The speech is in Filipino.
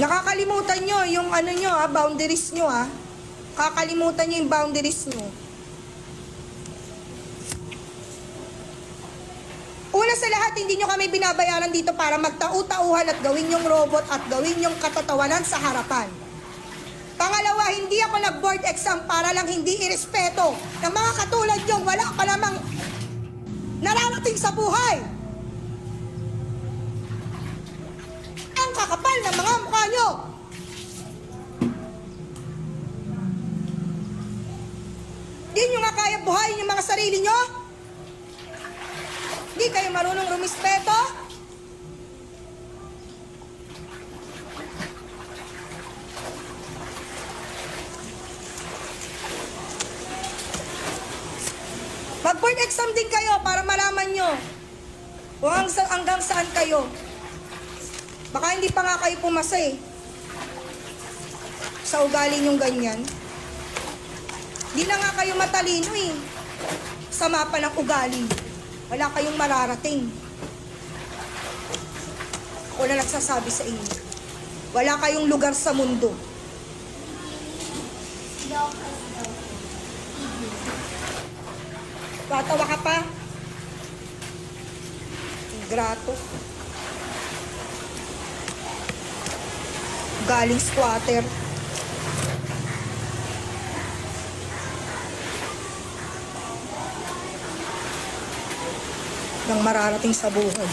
Nakakalimutan nyo yung ano nyo ha, boundaries nyo ha. Kakalimutan nyo yung boundaries nyo. Una sa lahat, hindi nyo kami binabayaran dito para magtau-tauhan at gawin yung robot at gawin yung katatawanan sa harapan. Pangalawa, hindi ako nag-board exam para lang hindi irespeto ng mga katulad nyo, wala pa namang nararating sa buhay. Ang kakapal ng mga Di nyo nga kaya buhayin yung mga sarili nyo? Di kayo marunong rumispeto? Mag-board exam din kayo para malaman nyo kung hanggang, saan kayo. Baka hindi pa nga kayo pumasa eh. Sa ugali nyong ganyan. Di na nga kayo matalino eh. Sa mapa ng ugali. Wala kayong mararating. Ako na nagsasabi sa inyo. Wala kayong lugar sa mundo. Tatawa ka pa? Grato. Galing squatter. Nang mararating sa buhay.